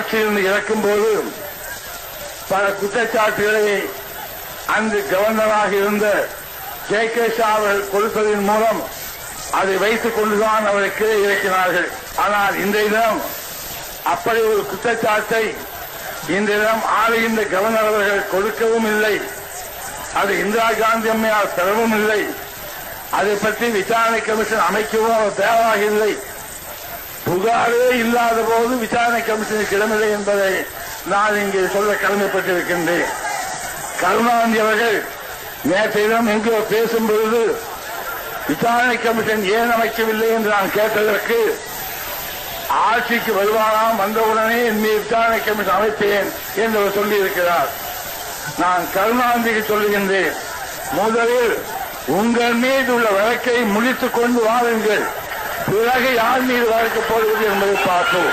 ஆட்சியிலிருந்து இறக்கும் போது பல குற்றச்சாட்டுகளை அன்று கவர்னராக இருந்த ஜே கே ஷா அவர்கள் கொடுத்ததன் மூலம் அதை வைத்துக் கொண்டுதான் அவரை கீழே இறக்கினார்கள். ஆனால் இன்றைய தினம் அப்படி ஒரு குற்றச்சாட்டை இன்றைய தினம் ஆளுகின்ற கவர்னர் அவர்கள் கொடுக்கவும் இல்லை. அது இந்திரா காந்தி அம்மையார் பெறவும் இல்லை. அதை பற்றி விசாரணை கமிஷன் அமைக்கவும் அவர் தேவையாக இல்லை. புகாரே இல்லாத போது விசாரணை கமிஷனுக்கு இடமில்லை என்பதை நான் இங்கே சொல்ல கடமைப்பட்டிருக்கின்றேன். கருணாநிதி அவர்கள் நேற்றையிடம் எங்கோ பேசும்பொழுது விசாரணை கமிஷன் ஏன் அமைக்கவில்லை? என்று நான் கேட்டதற்கு ஆட்சிக்கு வருவாராம் வந்தவுடனே என்னை விசாரணை கமிஷன் அமைப்பேன் என்று அவர் சொல்லியிருக்கிறார். நான் கருணாநிதிக்கு சொல்லுகின்றேன் முதலில் உங்கள் மீது உள்ள வழக்கை முடித்துக் கொண்டு வாருங்கள். பிறகு யார் மீது வழக்கு போடுவது என்பதை பார்ப்போம்